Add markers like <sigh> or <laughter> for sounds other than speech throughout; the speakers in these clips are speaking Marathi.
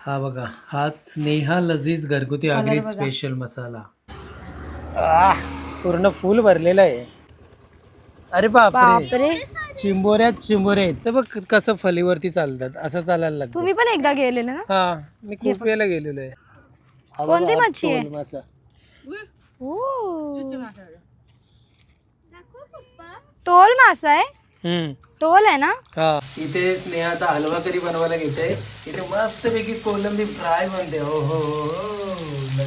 हा बघा हा स्नेहा लजीज घरगुती आगरी बघा. स्पेशल मसाला. आह, पूर्ण फुल भरलेलं आहे. अरे बापरे. बापरे. चिंबोऱ्यात चिंबोरे आहेत. तर बघ कसं फलीवरती चालतात असं चालायला लागतं. तुम्ही पण एकदा गेलेले ना? हा मी खूप वेळेला गेलेलो आहे. हा बघा, कोणती हा मच्छी आहे? तोल मासा. ओ. टोल मासा आहे? टोल आहे ना? हा. इथे स्नेहाचा हलवा करी बनवायला घेते इथे मस्त पैकी कोलंबी फ्राय बनते. हो हो हो, हो.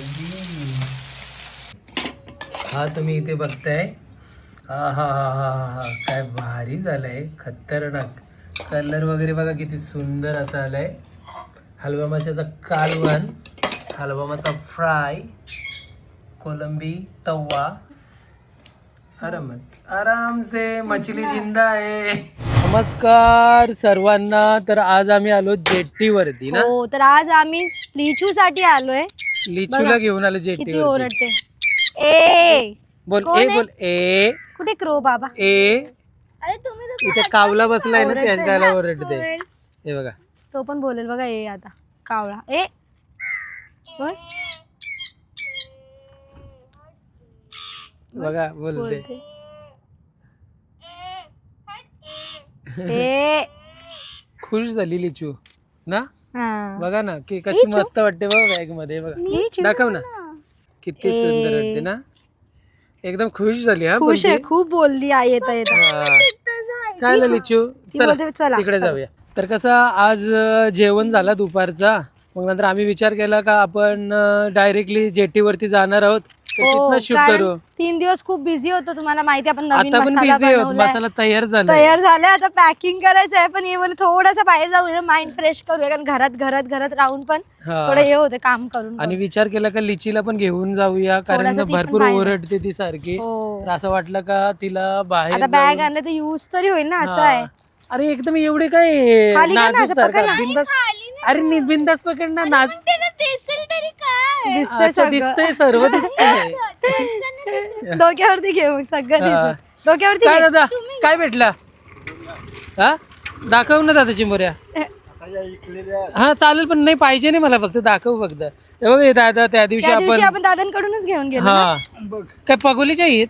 हा तुम्ही इथे बघताय. हा हा हा हा हा हा. काय भारी झालंय. खतरनाक. कलर वगैरे बघा किती सुंदर असा आलाय. हलवा माशाचा कालवण हलवा मासा फ्राय कोलंबी तवा. आरामात आराम से मछली जिंदा आहे. नमस्कार सर्वांना. तर आज आम्ही आलो जेट्टीवरती ना? हो तर आज आम्ही लिचू साठी आलोय. लिचूला घेऊन आलो किती जेट्टीवरती. ओरडते. ए बोल कोण ए आहे? बोल ए. कुठे क्रो बाबा? ए. अरे तुम्ही इथे कावला बसलाय ना त्याच त्याला ना. ओरडते. हे बघा. तो पण बोलेल बघा ए आता. कावळा. ए. होय बघा बोलते. <laughs> खुश झाली लिचू ना. बघा ना की कशी? मस्त वाटते बघ बॅगमध्ये बघा. दाखव ना. किती सुंदर वाटते ना? एकदम खुश झाली हा खुश आहे. खूप बोलली आई येता येता. काय झालं लिचू? ती चला तिकडे. जाऊया. तर कसं आज जेवण झाला दुपारचा. मग नंतर आम्ही विचार केला का आपण डायरेक्टली जेटीवरती जाणार आहोत हो, तिथनं शूट कारण करू तीन दिवस खूप बिझी होतो तुम्हाला माहिती आपण नवीन आता पण मसाला बिझी आहोत बनवलाय. मसाला तयार झालाय तयार झालं आता पॅकिंग करायचं आहे पण हे बोले थोडंसं बाहेर जाऊन माइंड फ्रेश करूया कारण घरात घरात घरात राहून पण हा. थोडं हे होतं काम करून आणि विचार केला का लिचीला पण घेऊन जाऊया कारण थोडासा ती पण भरपूर बाहेर. ओरडते ती सारखी हो तर असं वाटलं का तिला बाहेर आता बॅग आणलं तर युज तरी होईल ना असं हा. आहे अरे एकदम एवढे काय खाली नाजूक सारखा? बिंदास अरे नि- बिंदास पकड ना नाज दिसतंय अच्छा सगळं. दिसतंय सर्व <laughs> दिसतंय. डोक्यावरती घे मग सगळं हा. दिसत डोक्यावरती काय घे. दादा काय भेटला? हा? दाखव ना दादा चिंबोऱ्या हा. चालेल पण नाही पाहिजे नाही मला फक्त. दाखव फक्त. हे बघ हे दादा त्या दिवशी त्या दिवशी आपण आपण दादांकडूनच घेऊन गेलो ना. हा काय पगोलीच्या आहेत?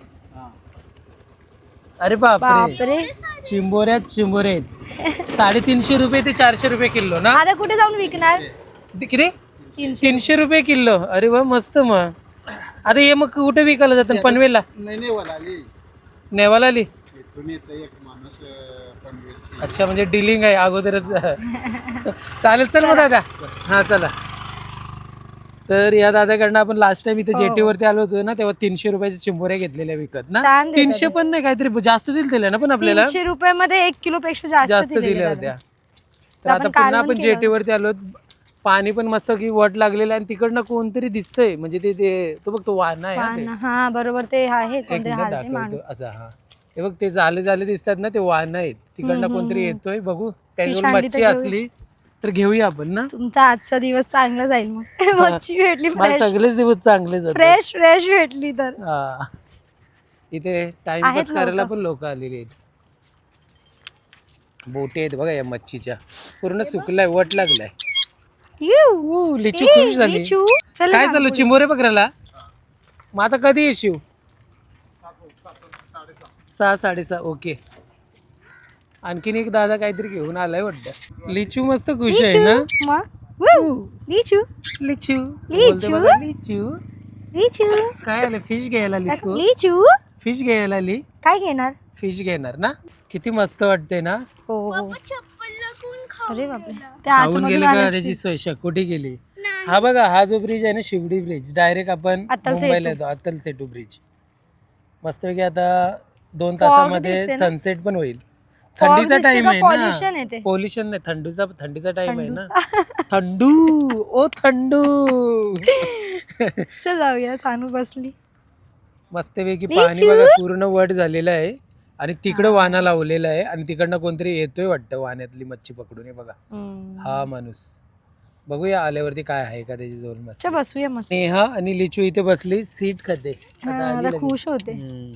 अरे बापरे. बापरे. चिंबोऱ्यात चिंबोरे आहेत साडेतीनशे रुपये ते चारशे रुपये किलो ना? आता कुठे जाऊन विकणार? किती- किती? तीनशे. तीनशे रुपये किलो. अरे वा मस्त मग. आता हे मग कुठे विकायला जातं पनवेलला? नेवाला आली अच्छा म्हणजे डिलिंग आहे. अगोदरच. <laughs> चालेल चल मग दादा. हा चला. तर या दादाकडनं आपण लास्ट टाइम इथे हो. जेटीवरती आलो होतो ना तेव्हा तीनशे रुपयाच्या चिंबोऱ्या घेतलेल्या विकत ना? छान देतात तीनशे पण नाही काहीतरी जास्त दिले ना पण आपल्याला? तीनशे रुपये मध्ये एक किलो पेक्षा जास्त जास्त दिलेले दिल्या दादा. होत्या. तर आपण आता पुन्हा कालवण आपण केलं. जेटीवरती आलो पाणी पण मस्त की वट लागलेलं आहे आणि तिकडनं कोणतरी दिसतंय. म्हणजे ते ते तो बघ तो वाहना आहे हा ते. हा बरोबर ते आहे एक मिनिट हालते दाखवतो माणूस. असा हा. हे बघ ते झाले झाले दिसतात ना ते वाहन आहेत. तिकडनं कोणतरी येतोय बघू. त्याच्यावर शांडी तर मच्छी. असली. तर घेऊया आपण ना? तुमचा आजचा दिवस चांगला जाईल मग. मच्छी भेटली मला सगळेच दिवस चांगले जातात. फ्रेश फ्रेश भेटली तर. हा. इथे आहेत टाइमपास करायला. पण लोक आलेली आहेत. बोटे आहेत बघा या मच्छीच्या. पूर्ण सुकलाय वट लागलाय. ऊ, लिचू ए, खुश झाली. लिचू. चल काय ना चालू. चिंबोरे पकडायला? मग आता कधी येशील? सहा साडेसहा. ओके. आणखीन एक दादा काहीतरी घेऊन आलाय वाटतं. लिचू मस्त खुश आहे ना. लिचू? लिचू. लिचू? लिचू. लिचू? काय आलं? फिश घ्यायला आलीस तू? लिचू? फिश घ्यायला आली? काय घेणार? फिश घेणार ना? किती मस्त वाटते ना? हो हो. अरे बापरे. खाऊन गेले का. त्याची सोय शेकोटी गेली? हा बघा हा जो ब्रिज आहे ना शिवडी ब्रिज डायरेक्ट आपण मुंबईला सेतू. येतो. अत्तल सेतू ब्रिज मस्तपैकी आता दोन तासामध्ये? सनसेट पण होईल. थंडीचा टाइम? आहे आहे ना ते. पोल्युशन नाही थंडीचा थंडीचा टाइम आहे ना थंडू ओ थंडू चल जाऊया सानू बसली मस्तपैकी? पाणी बघा पूर्ण वट झालेलं आहे आणि तिकडं वाना लावलेला आहे आणि तिकडनं कोणतरी येतोय वाटतं वाण्यातली मच्छी पकडून हे बघा. हा माणूस बघूया आल्यावरती काय आहे का त्याची जोर मस्त चल बसूया मस्त नेहा आणि लिचू इथे बसली सीट खाते आता आली आता लगेच. खुश होते हम्म.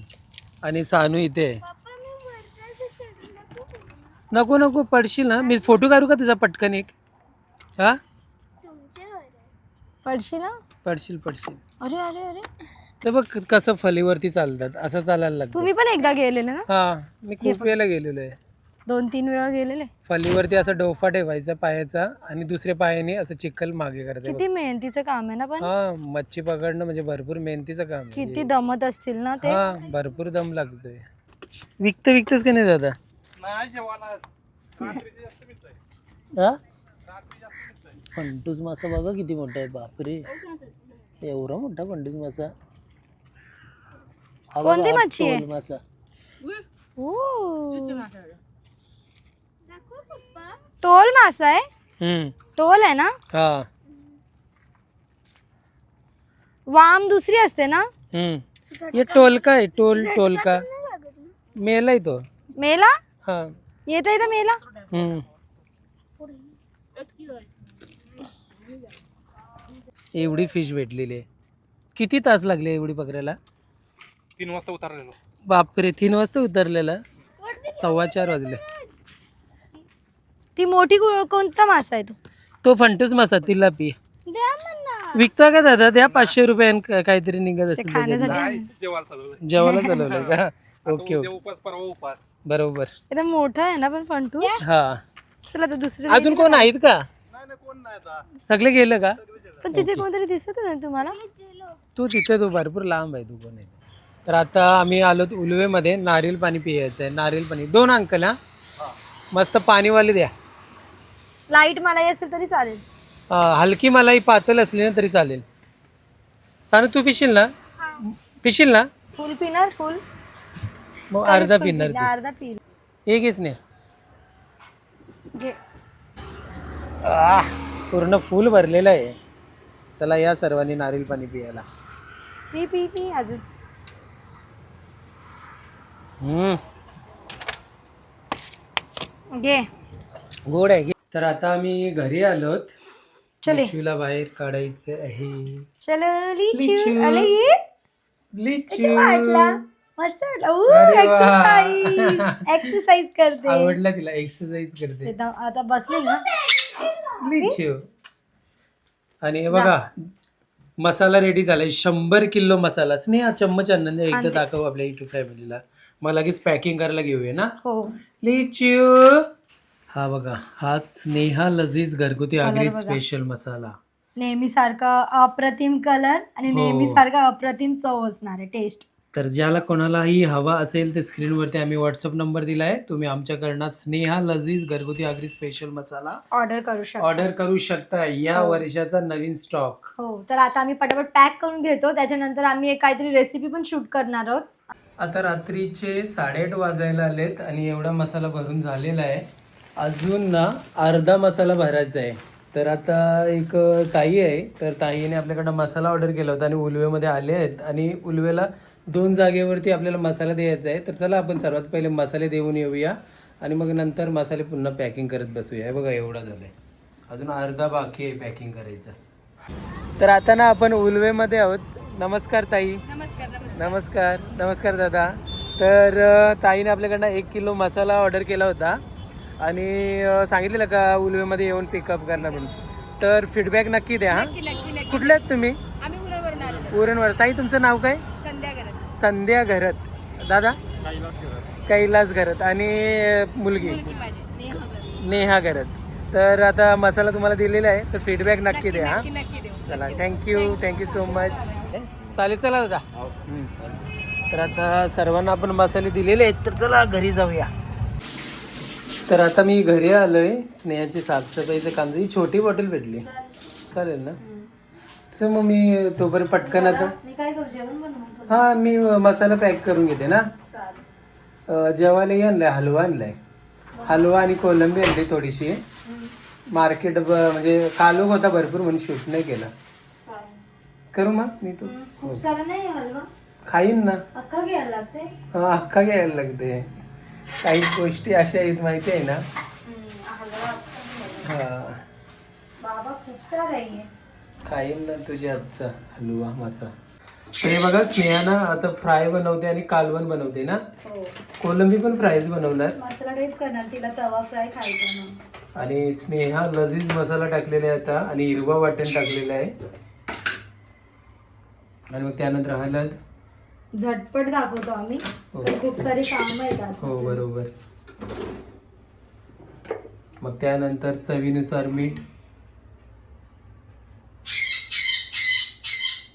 आणि सानू इथे आहे. नको नको पडशील ना. मी फोटो काढू का तुझा पटकन एक? हा? पडशील ना? पडशील पडशील. अरे अरे अरे. ते बघ कसं फलीवरती चालतात. असं चालायला लागतं. तुम्ही पण एकदा गेलेले ना? हा मी खूप वेळेला गेलेलो आहे. दोन तीन वेळा गेलेले? फलीवरती असा डोफा ठेवायचा पायाचा आणि दुसऱ्या पायाने असं चिखल मागे करायचं. किती मेहनतीचं काम आहे ना पण? हा मच्छी पकडणं म्हणजे भरपूर मेहनतीचं काम आहे. किती दमत असतील ना ते? हा भरपूर दम लागतोय. विकत विकतच का नाही दादा? हा? पंटूस मासा बघा किती मोठा आहे बापरे. एवढा मोठा पंटूस मासा. हा बघा, कोणती हा मच्छी आहे? टोल मासा. ओ. टोल मासा आहे. हम्म. टोल आहे ना? हा. वाम दुसरी असते ना? हम्म. ये टोलका आहे टोल टोलका. मेला आहे तो. मेला? हा. येता येतं मेला? हम्म. एवढी फिश भेटलेली आहे. किती तास लागले एवढी पकडायला? तीन वाजता उतरलेलो. बापरे तीन वाजता उतरलेला? सव्वा चार वाजले. ती मोठी को- कोणता मासा आहे तो? तो फंटूस मासा तिला पी. विकता का दादा? द्या पाचशे रुपयान क- काहीतरी निघत असेल त्याच्यातनं. आहे. जेवायला चालवलं का? ओके उद्या ओके. उपास परवा उपास. बरोबर. एकदम मोठा आहे ना पण फंटू? हा. चला तर दुसरे अजून कोण आहेत का? नाही नाही कोण नाही आता. सगळे गेलं का? पण तिथे कोणतरी दिसत नाही तुम्हाला? तू तिथे तू भरपूर लांब आहे तू कोण आहे तर आता आम्ही आलो उलवेमध्ये नारियल पाणी पियायचं आहे नारियल पाणी. दोन अंकल हा? मस्त पाणीवाले द्या. लाइट मला असेल तरी चालेल. अं, हलकी मलाई पातळ असली ना तरी चालेल. सानू तू पिशील ना? पिशील ना? फुल पिणार फुल मग अर्धा पिणार तू. अर्धा पिल. एक हेच नाही घे. आह, पूर्ण फुल भरलेलं आहे. चला या सर्वांनी नारियल पाणी पियाला. पी पी पी अजून. हम्म, घे. गोड आहे की. तर आता आम्ही घरी आलोत. चले. लिचूला बाहेर काढायचं आहे. चलो लिचू. लिचू. आले ये लिचू. मस्त अरे वा. वाटला एक्सरसाइज <laughs> करते. आवडला तिला एक्सरसाइज करते. आता आता बसले ना. लिचू आणि हे बघा मसाला रेडी झालाय. शंभर किलो मसाला. स्नेहा चम्मच आनंद एकदा दाखव आपल्या युट्यूब फॅमिलीला मग लगेच पॅकिंग करायला घेऊया ना? हो. लिचू हा बघा हा स्नेहा लजीज घरगुती आगरी स्पेशल मसाला. नेहमी सारखा अप्रतिम कलर आणि हो. नेहमी सारखा अप्रतिम चव असणार आहे. टेस्ट तर ज्याला कोणालाही हवा असेल तर स्क्रीनवरती आम्ही व्हॉट्सअप नंबर दिलाय. तुम्ही आमच्याकडनं स्नेहा लजीज घरगुती आगरी स्पेशल मसाला ऑर्डर करू शकतो. ऑर्डर करू शकता या वर्षाचा नवीन स्टॉक हो तर आता आम्ही पटापट पॅक करून घेतो. त्याच्यानंतर आम्ही एक काहीतरी रेसिपी पण शूट करणार आहोत. आता रात्रीचे साडेआठ वाजायला आलेत आणि एवढा मसाला भरून झालेला आहे. अजून ना अर्धा मसाला भरायचा आहे. तर आता एक ताई आहे तर ताईने आपल्याकडं मसाला ऑर्डर केला होता आणि उलवेमध्ये आले आहेत. आणि उलवेला दोन जागेवरती आपल्याला मसाला द्यायचा आहे. तर चला आपण सर्वात पहिले मसाले देऊन येऊया. आणि मग नंतर मसाले पुन्हा पॅकिंग करत बसूया. हे बघा एवढा झालं आहे अजून अर्धा बाकी आहे पॅकिंग करायचं. तर आता ना आपण उलवेमध्ये आहोत. नमस्कार ताई. नमस्कार नमस्कार. दादा. तर ताईने आपल्याकडनं एक किलो मसाला ऑर्डर केला होता. आणि सांगितलेलं का उलवेमध्ये येऊन पिकअप करणार म्हणून. तर फीडबॅक नक्की द्या हा. कुठले आहेत तुम्ही? उरणवर. ताई तुमचं नाव काय? संध्या घरत. दादा? कैलास घरत आणि मुलगी. नेहा घरत. तर आता मसाला तुम्हाला दिलेला आहे तर फीडबॅक नक्की द्या हा. चला थँक्यू थँक्यू सो मच चालेल चला दादा. हम्म. तर आता सर्वांना आपण मसाले दिलेले आहेत तर चला घरी जाऊया. तर आता मी घरी आलोय स्नेहाची साफसफाईचं काम ही छोटी बॉटल भेटली. चालेल ना? चल मग मी तोपर्यंत पटकन आता मी काय करू जेवण बनवू हा मी मसाला पॅक करून घेते ना. अं, जेवायलाही आणलाय हलवा आणलाय. हलवा आणि कोलंबी आणली थोडीशी. मार्केट म्हणजे कालोख होता भरपूर म्हणून शूट नाही केला. करू मग मी तो. खूप सारा नाही हलवा? खाईन ना. अक्का घ्यायला लागते? हा, अख्खा घ्यायला लागते. काही गोष्टी अशा आहेत माहिती आहे ना. हा. बाबा खूप सारा आहे. खाईन ना तुझ्या आजचा हलवा मासा तर हे बघा स्नेहा ना आता फ्राय बनवते आणि कालवण बनवते ना? हो. कोलंबी पण फ्रायच बनवणार. मसाला टाईप करणार तिला तवा फ्राय खायचा मग आणि स्नेहा लजीज मसाला टाकलेला आहे आता आणि हिरवा वाटण टाकलेला आहे. आणि मग त्यानंतर हळद झटपट दाखवतो आम्ही. हो. तर खूप सारी कामं येतात हो बरोबर. मग त्यानंतर चवीनुसार मीठ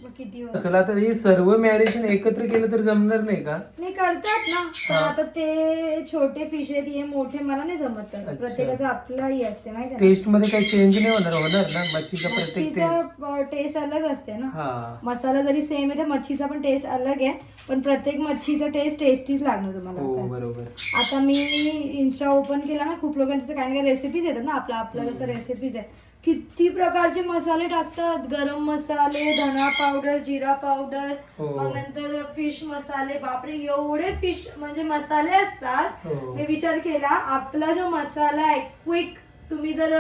मग किती वेळ? असेल आता हे सर्व मॅरिनेशन एकत्र केलं तर जमणार नाही का? नाही करतात ना. पण हा. आता ते छोटे फिश आहेत हे मोठे मला नाही जमत तसं. अच्छा. प्रत्येकाचं आपलंही असते माहिती आहे टेस्टमध्ये काही चेंज नाही होणार होणार ना? मच्छीचा प्रत्येक टेस्ट मच्छीचा टेस्ट अलग असते ना. हा. मसाला जरी सेम आहे तर मच्छीचा पण टेस्ट अलग आहे. पण प्रत्येक मच्छीचा टेस्ट टेस्टीच लागणार तुम्हाला हो असं. बरोबर. आता मी इन्स्टा ओपन केला ना खूप लोकांचे काही ना काही रेसिपीज येतात ना आपला आपलं कसं रेसिपीज आहे. किती प्रकारचे मसाले टाकतात? गरम मसाले धना पावडर जिरा पावडर हो. मग नंतर फिश मसाले. बापरे एवढे फिश म्हणजे मसाले असतात. हो. मी विचार केला आपला जो मसाला आहे क्विक तुम्ही जर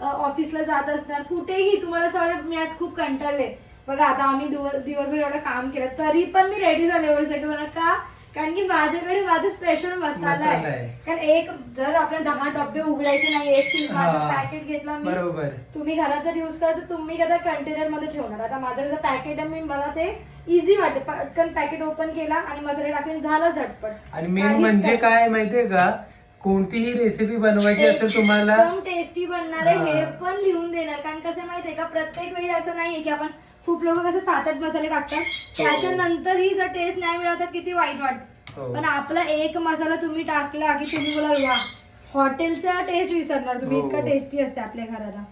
ऑफिसला जात असणार कुठेही तुम्हाला असं वाटत मी आज खूप कंटाळले. बघा आता आम्ही दिवस दिवसभर एवढं काम केलं तरी पण मी रेडी झाले एवढ्यासाठी मला का कारण की माझ्याकडे माझा स्पेशल मसाला मसाला आहे. आहे. कारण एक जर आपले दहा डबे उघडायचे नाही एक हा. पॅकेट घेतला मी बरोबर. तुम्ही घरात जर युज करा तर तुम्ही कदा कंटेनरमध्ये ठेवणार. आता माझ्याकडे पॅकेट आहे मी मला ते इझी वाटते. पटकन पॅकेट ओपन केला आणि मसाले टाकले झालं झटपट. आणि मेन काहीच म्हणजे नाही. काय माहितीये का? कोणतीही रेसिपी बनवायची असेल तुम्हाला एकदम टेस्टी बनणार आहे. हा. हे. पण लिहून देणार. कारण कसं आहे माहितीये का? प्रत्येक वेळी असं नाहीये की आपण खूप लोक कसं सात आठ मसाले टाकतात. त्याच्यानंतरही जर टेस्ट नाही मिळाला तर किती वाईट वाटत. हो. पण आपला एक मसाला तुम्ही टाकला की तुम्ही बोलाल वा हॉटेलचा टेस्ट विसरणार. तुम्ही हो. इतका टेस्टी असते आपल्या घराला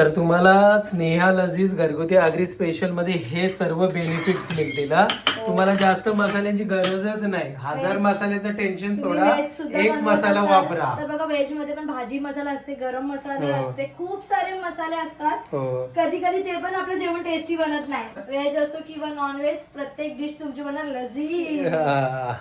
तर तुम्हाला स्नेहा लजीज घरगुती आगरी स्पेशलमध्ये हे सर्व बेनिफिट्स मिळतील हा. तुम्हाला जास्त मसाल्यांची गरजच नाही. हजार. मसाल्याचं टेन्शन तुम्ही सोडा. veg सुद्धा एक बनवत मसाला असाल, वापरा. तर बघा व्हेजमध्ये पण भाजी मसाला असते गरम मसाले हो. असते खूप सारे मसाले असतात. हो. कधी कधी ते पण आपलं जेवण टेस्टी बनत नाही. व्हेज असो किंवा नॉन व्हेज प्रत्येक डिश तुमची बनणार लजी हा.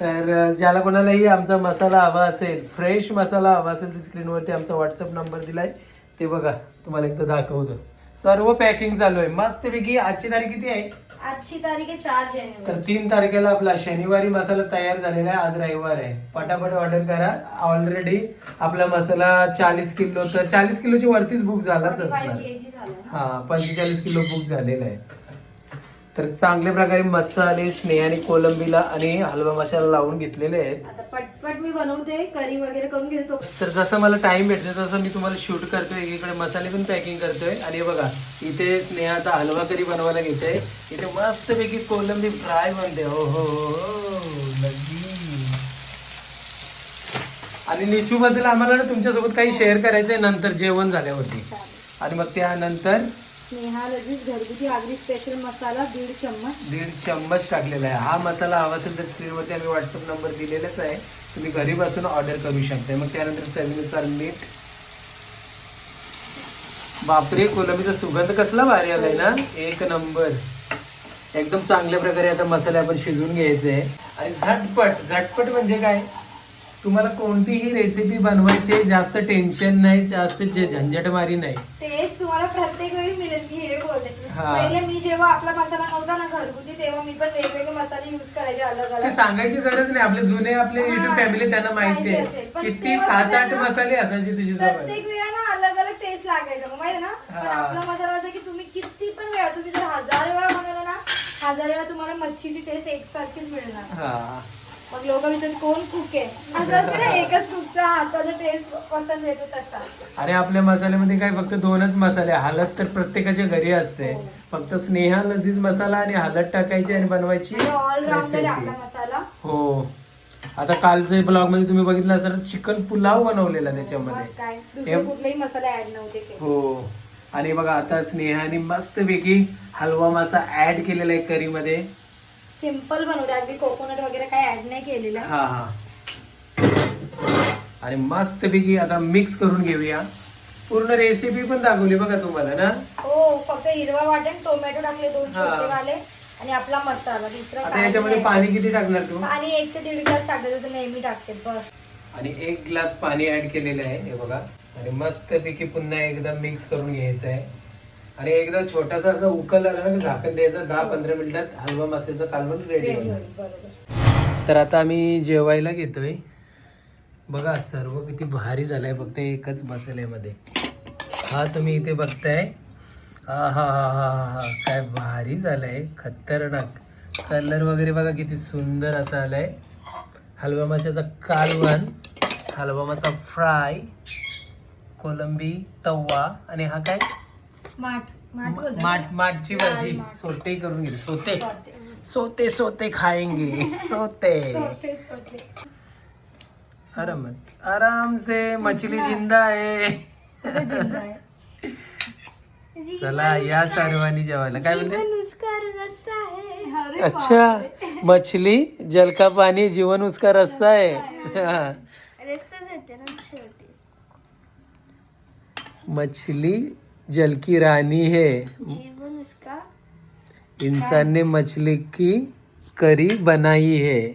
तर ज्याला कोणालाही आमचा मसाला हवा असेल फ्रेश मसाला हवा असेल तर स्क्रीनवरती आमचा व्हॉट्सअप नंबर दिलाय. ते बघा तुम्हाला एकदा दाखवतो. सर्व पॅकिंग चालू आहे. मस्तपैकी आजची तारीख किती आहे? आजची तारीख आहे चार तर जानेवारी तीन तारखेला आपला शनिवारी मसाला तयार झालेला आहे. आज रविवार आहे. पटापट ऑर्डर करा. ऑलरेडी आपला मसाला चाळीस किलो तर चाळीस किलोची वरतीच बुक झालाच 45 असणार. हा पंचेचाळीस किलो बुक झालेला आहे. तर चांगल्या प्रकारे मसाले स्नेह आणि कोलंबीला आणि हलवा मसाला लावून घेतलेले आहेत. आता पटपट मी बनवते करी वगैरे करून घेतो. तर जसं मला टाइम भेटतो तसं मी तुम्हाला शूट करतोय. एकीकडे मसाले पण पॅकिंग करतोय. आणि बघा इथे स्नेहाचा हलवा करी बनवायला घेतोय. इथे मस्तपैकी कोलंबी फ्राय बनते. हो हो हो, हो. आणि लिचू बद्दल आम्हाला ना तुमच्यासोबत काही शेअर करायचंय. नंतर जेवण झाल्यावरती. आणि मग त्यानंतर स्नेहा लजीज घरगुती आगरी स्पेशल मसाला दीड चम्मच. दीड चम्मच टाकलेला आहे. हा मसाला हवा असेल तर स्क्रीनवरती आम्ही व्हॉट्सअप नंबर दिलेलाच आहे. तुम्ही घरी बसून ऑर्डर करू शकता. मग त्यानंतर चवीनुसार मीठ. बापरे कोलंबीचा सुगंध कसला भारी आलाय ना. एक नंबर एकदम चांगल्या प्रकारे आता मसाले आपण शिजवून घ्यायचे आहे. आणि झटपट झटपट म्हणजे काय? तुम्हाला कोणतीही रेसिपी बनवायची जास्त टेन्शन नाही जास्त झंझटमारी नाही. तुम्हाला प्रत्येक वेळी मिळेल मी हे बोलते हा. पहिले मी जेव्हा आपला मसाला नव्हता ना घरगुती तेव्हा मी पण वेगवेगळे मसाले युज करायचे अलग ते अलग सांगायची गरज नाही आपले जुने आपले हा. युट्यूब फॅमिली त्यांना माहिती माहिती आहे असेल. पण किती तेव्हा सात कसं आठ ना, मसाले असायचे तुझी जवळ प्रत्येक वेळा ना अलग अलग टेस्ट लागायचा मग माहिती ना पण हा. आपला मसाला असं की तुम्ही किती पण वेळा तुम्ही जर हजार वेळा बनवला ना हजार वेळा तुम्हाला मच्छीची टेस्ट एकसारखीच मिळणार हा मग लोक विचार कोण कुक आहे? असं असते ना एकच कुकचा हाताचा टेस्ट पसंत येतो तसा. अरे आपल्या मसाल्यामध्ये काय फक्त दोनच मसाले हळद तर प्रत्येकाच्या घरी असते. हो. फक्त स्नेहा लजीज मसाला आणि हळद टाकायची आणि बनवायची ऑलराऊंडर आहे आपला रेसिपी मसाला. हो. आता कालचे ब्लॉगमध्ये तुम्ही बघितलं असेल चिकन पुलाव बनवलेला मग त्याच्यामध्ये. काय दुसरे एम- कुठलेही मसाले ऍड नव्हते केले हो. आणि बघा आता स्नेहाने मस्तपैकी हलवा मासा ऍड केलेला आहे करी सिंपल बनवते अगदी कोकोनट वगैरे काही ऍड नाही केलेलं. हा हा. आणि मस्तपैकी आता मिक्स करून घेऊया. पूर्ण रेसिपी पण दाखवली बघा तुम्हाला ना? हो फक्त हिरवा वाटण टोमॅटो टाकले दोन. छोटे वाले आणि आपला मसाला दुसरा आता याच्यामध्ये. पाणी किती टाकणार तू? आणि एक ते दीड ग्लास टाकते जसं नेहमी टाकते बस. आणि एक ग्लास पाणी ऍड केलेलं आहे हे बघा. आणि मस्तपैकी पुन्हा एकदा मिक्स करून घ्यायचं आहे. आणि एकदा छोटासा असा उकल आला ना झाकण द्यायचं दहा पंधरा मिनिटात हलवा मासेचं कालवण रेडी होणार. तर आता आम्ही जेवायला घेतोय. बघा सर्व किती भारी झालंय फक्त एकच मसाल्यामध्ये. हा तुम्ही इथे बघताय. हा हा हा हा हा. काय भारी झालंय खतरनाक. कलर वगैरे बघा किती सुंदर असा आलाय. हलवा माशाचा कालवण हलवा मासा फ्राय कोलंबी तवा आणि हा काय? माठ माठ बोलतात माठ माठची भाजी. सोते करून घेतली सोते? सोते. सोते खाएंगे. सोते. सोते सोते. आराम आराम से मछली जिंदा आहे. आहे. <laughs> चला या सर्वांनी जेवायला. काय बोलते अच्छा. मछली जल का पानी जीवन उसका रस्सा है हाँ. <laughs> मछली जल की रानी है। जीवन उसका इंसान ने मछली की करी बनाई है।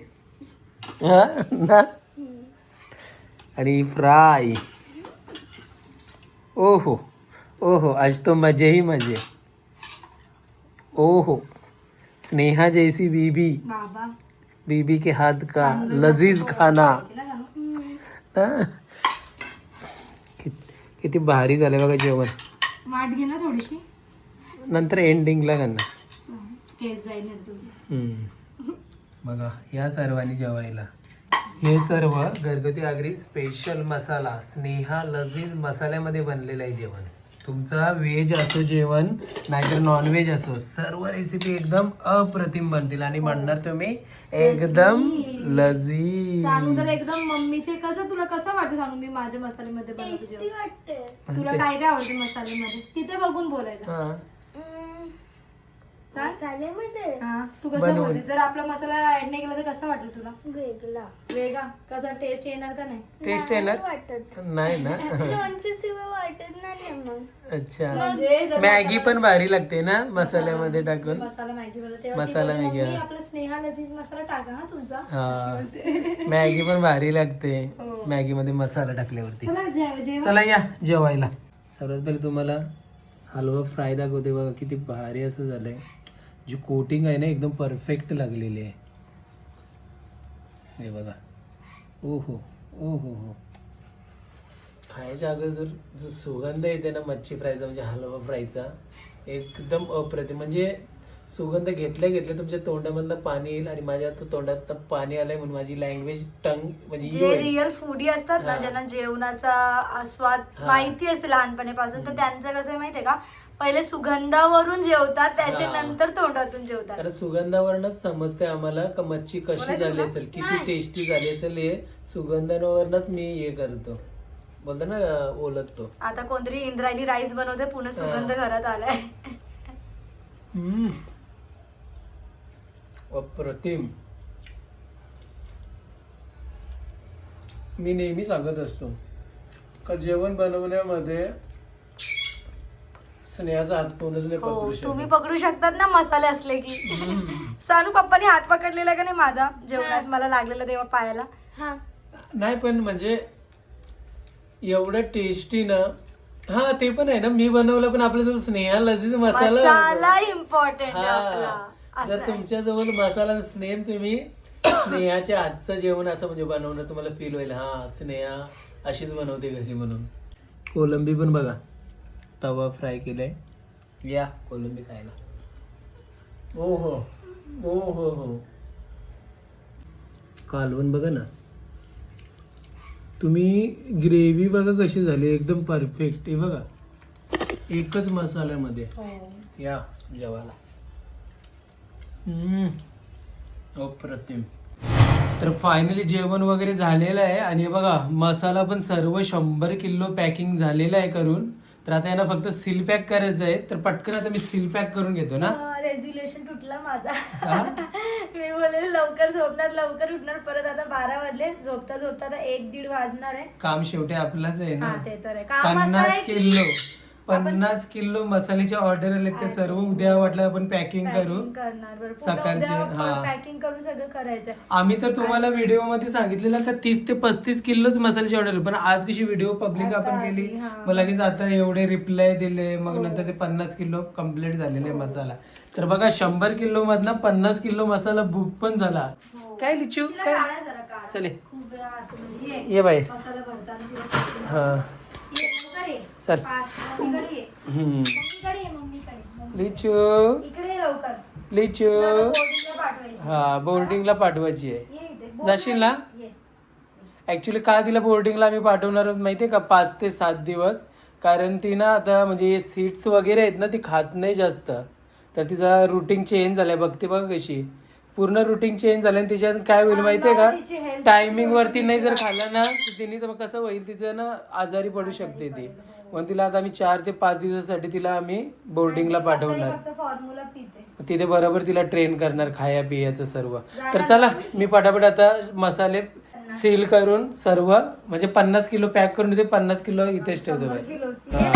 हा? ना? आणि फ्राय ओहो ओहो आज तो मज़े ही मज़े। ओहो स्नेहा जैसी बीबी। बाबा। के हाथ का लजीज खाना। हा? कित- किती भारी झालं बघा जेवण। माठ घे ना थोडीशी. नंतर एंडिंगला करणार केस जाईल ना तुझं. हम्म. बघा या सर्वांनी जेवायला. हे सर्व घरगुती आगरी स्पेशल मसाला स्नेहा लजीज मसाल्यामध्ये बनलेलं आहे जेवण. तुमचा व्हेज असो जेवण नाहीतर नॉनव्हेज असो सर्व रेसिपी एकदम अप्रतिम बनतील. आणि म्हणणार तुम्ही एकदम लजीज. सांगू तर एकदम मम्मीचे कसं तुला कसं वाटतं सांगू मी माझ्या मसाल्यामध्ये बनवते जेवण? तुला काय काय आवडतं मसाल्यामध्ये तिथे बघून बोलायचं हा. सांग. हा, तू कसं बनवून. बोलते? जर आपला मसाला ऍड नाही केला तर कसं वाटेल तुला? वेगळा. वेगळा. कसा टेस्ट येणार का नाही? टेस्ट येणार? वाटत. नाही ना? लोणचं शिवाय वाटत नाही मग. अच्छा. म्हणजे जर मॅगी पण भारी लागते ना मसाल्यामध्ये टाकून? मसाला मॅगी मसाला मॅगी, "मम्मी, हा." आपला स्नेहा लजीज मसाला टाका हा तुमचा. हा. <laughs> मॅगी पण भारी लागते. हो. मॅगी मध्ये मसाला टाकल्यावरती. चला चला या जेवायला. सर्वात पहिले तुम्हाला हलवा फ्राय दाखवते बघा किती भारी असं झालंय. जी कोटिंग आहे ना एकदम परफेक्ट लागलेली आहे. हे बघा. ओ हो ओ हो हो खायच्या अगोदर जो सुगंध येते ना मच्छी फ्रायचा म्हणजे हलवा फ्रायचा एकदम अप्रतिम. म्हणजे सुगंध घेतल्या घेतल्या तुमच्या तोंडामधनं पाणी येईल आणि माझ्या आता तोंडात पाणी आलंय म्हणून माझी लँग्वेज टंग म्हणजे जे. रिअल फूडी असतात ना हा. ज्यांना जेवणाचा आस्वाद हा. माहिती असते लहानपणीपासून तर त्यांचं कसं आहे माहितीये का पहिले सुगंधावरून जेवतात त्याच्या हा. नंतर तोंडातून जेवतात कारण सुगंधावरनच समजते आम्हाला का मच्छी कशी बोलायचं झाली तुला? असेल किती नाही. टेस्टी झाली असेल हे सुगंधावरनच मी हे करतो बोलतो ना ओलततो आता कोणतरी इंद्रायणी राईस बनवते पुन्हा सुगंध घरात आलाय हम्म. अप्रतिम. मी नेहमी सांगत असतो का जेवण बनवण्यामध्ये स्नेहाचा हात कोणच नाही हो पकडू तुम्ही शकत. पकडू शकतात ना मसाले असले की. सानू पप्पानी हात पकडलेला का नाही माझा जेवणात मला लागलेला तेव्हा पायाला? हा. नाही पण म्हणजे एवढं टेस्टी ना हा ते पण आहे ना मी बनवलं पण आपल्या जवळ स्नेहा लजीज मसाला मसाला इम्पॉर्टंट हा. आपला. जर. तुमच्या जवळ मसाला स्नेह तुम्ही स्नेहाच्या आजचं जेवण असं म्हणजे बनवणं तुम्हाला फील होईल. हा स्नेहा अशीच बनवते घरी म्हणून. कोलंबी पण बघा तवा फ्राय केलाय. या कोलंबी खायला. ओ हो ओ हो हो. कालवण बघा ना. तुम्ही ग्रेव्ही बघा कशी झाली एकदम परफेक्ट हे बघा एकच मसाल्यामध्ये. हो. या जेवायला. अप्रतिम. तर फायनली जेवण वगैरे झालेलं आहे. आणि हे बघा मसाला पण सर्व शंभर किलो पॅकिंग झालेलं आहे करून. तर आता यांना फक्त सील पॅक करायचं आहे. तर पटकन आता मी सील पॅक करून घेतो ना. रेझ्युलेशन तुटला माझा. हा? मी बोलले लवकर झोपणार लवकर उठणार. परत आता बारा वाजले. झोपता झोपता आता एक दीड वाजणार आहे. काम शेवटी आपलंच आहे ना. हा ते तर आहे. काम असं पन्नास आहे की किलो. पन्नास किलो मसाल्याचे ऑर्डर आले ते सर्व उद्या वाटलं आपण पॅकिंग करू करणार. सकाळचे, हा. पॅकिंग करून सगळं करायचं. आम्ही तर तुम्हाला व्हिडिओमध्ये सांगितलेलं का तीस ते पस्तीस किलोच मसाल्याची ऑर्डर पण आज कशी व्हिडिओ पब्लिक आपण केली. हा. मग लगेच आता एवढे रिप्लाय दिले मग नंतर ते पन्नास किलो कंप्लीट झालेले आहे मसाला. तर बघा शंभर किलो मधनं पन्नास किलो मसाला बुक पण झाला. काय लिचू? तिला काय? काढा जरा काढा. चले. खूप वेळा आतमध्ये ये. ये बाई. मसाला भरताना तिला हा. ये, लवकर ये. चल. हम्म. लिचू. लिचू. हा बोर्डिंगला पाठवायची आहे. जाशील ना? ऍक्च्युली का तिला बोर्डिंगला आम्ही पाठवणार आहोत माहितीये का? पाच ते सात दिवस. कारण ती ना आता म्हणजे सीट्स वगैरे आहेत ना ती खात नाही जास्त. तर तिचा रुटीन चेंज झालाय. बघते बघ कशी. पूर्ण रुटीन चेंज झालं आणि तिच्यात काय होईल माहितीये का? आम्हाला तिची health टायमिंग वरती नाही जर खाल्लं ना तर तिने तर कसं होईल? तिचं ना आजारी पडू शकते ती. म्हणून तिला आता आम्ही चार ते पाच दिवसासाठी तिला आम्ही बोर्डिंगला पाठवणार. तिथे बरोबर तिला ट्रेन करणार खाया पियाचं सर्व. तर चला मी पटापट आता मसाले सील करून सर्व म्हणजे पन्नास किलो पॅक करून ते पन्नास किलो इथेच ठेवतो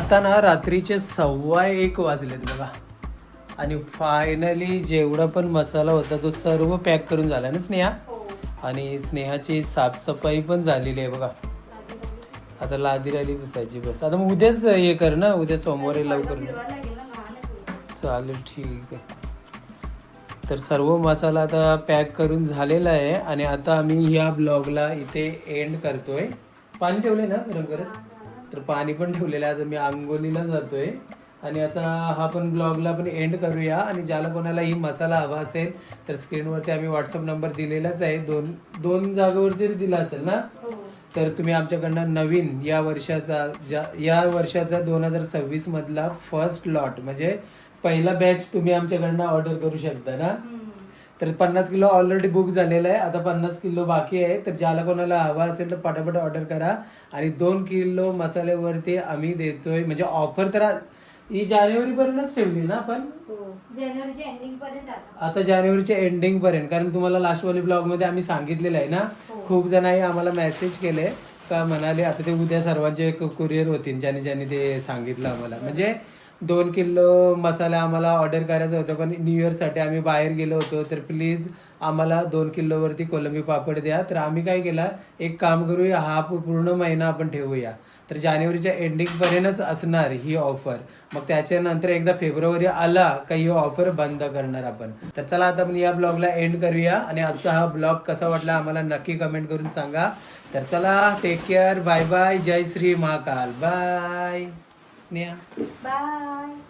आता ना रात्रीचे सव्वा एक वाजलेत बघा. आणि फायनली जेवढा पण मसाला होता तो सर्व पॅक करून झाला ना स्नेहा? हो. आणि स्नेहाची साफसफाई पण झालेली आहे बघा. आता लादी राहिली बसायची बस. आता मग उद्याच हे कर ना उद्या सोमवारी लवकर. चालेल ठीक आहे. तर सर्व मसाला आता पॅक करून झालेला आहे. आणि आता आम्ही या ब्लॉगला इथे एंड करतोय. पाणी ठेवले ना गरम करत तर पाणी पण ठेवलेलं आहे. आता मी आंघोलीला जातोय. आणि आता हा पण ब्लॉगला पण एंड करूया. आणि ज्याला कोणाला ही मसाला हवा असेल तर स्क्रीनवरती आम्ही व्हॉट्सअप नंबर दिलेलाच आहे. दोन दोन जागेवरती दिला असेल ना? हो. तर तुम्ही आमच्याकडनं नवीन या वर्षाचा ज्या या वर्षाचा दोन हजार सव्वीस मधला फर्स्ट लॉट म्हणजे पहिला बॅच तुम्ही आमच्याकडनं ऑर्डर करू शकता ना. तर पन्नास किलो ऑलरेडी बुक झालेलं आहे. आता पन्नास किलो बाकी आहे. तर ज्याला कोणाला हवा असेल तर पटापट ऑर्डर करा. आणि दोन किलो मसाल्यावरती आम्ही देतोय. म्हणजे ऑफर तर ही जानेवारी पर्यंतच ठेवली ना आपण? हो. जानेवारीच्या एंडिंग पर्यंत आता. आता जानेवारीच्या एंडिंग पर्यंत. कारण तुम्हाला लास्ट वाली ब्लॉगमध्ये आम्ही सांगितलेलं आहे ना? हो. खूप जणांनी आम्हाला मेसेज केले. का म्हणाले आता ते उद्या सर्वांचे कुरिअर होतील ज्याने ज्याने ते सांगितलं आम्हाला. म्हणजे दोन किलो मसाला आम्हाला ऑर्डर करायचा होता पण न्यू इयरसाठी आम्ही बाहेर गेलो होतो. तर प्लीज आम्हाला दोन किलोवरती कोलंबी पापड द्या. तर आम्ही काय केला एक काम करूया हा पूर्ण महिना आपण ठेवूया. तर जानेवारीच्या एंडिंगपर्यंतच असणार ही ऑफर मग त्याच्यानंतर एकदा फेब्रुवारी आला का ही ऑफर बंद करणार आपण. तर चला आता आपण या ब्लॉगला एंड करूया. आणि आजचा हा ब्लॉग कसा वाटला आम्हाला नक्की कमेंट करून सांगा. तर चला टेक केअर बाय बाय जय Shri Mahakal. Bye Sneha bye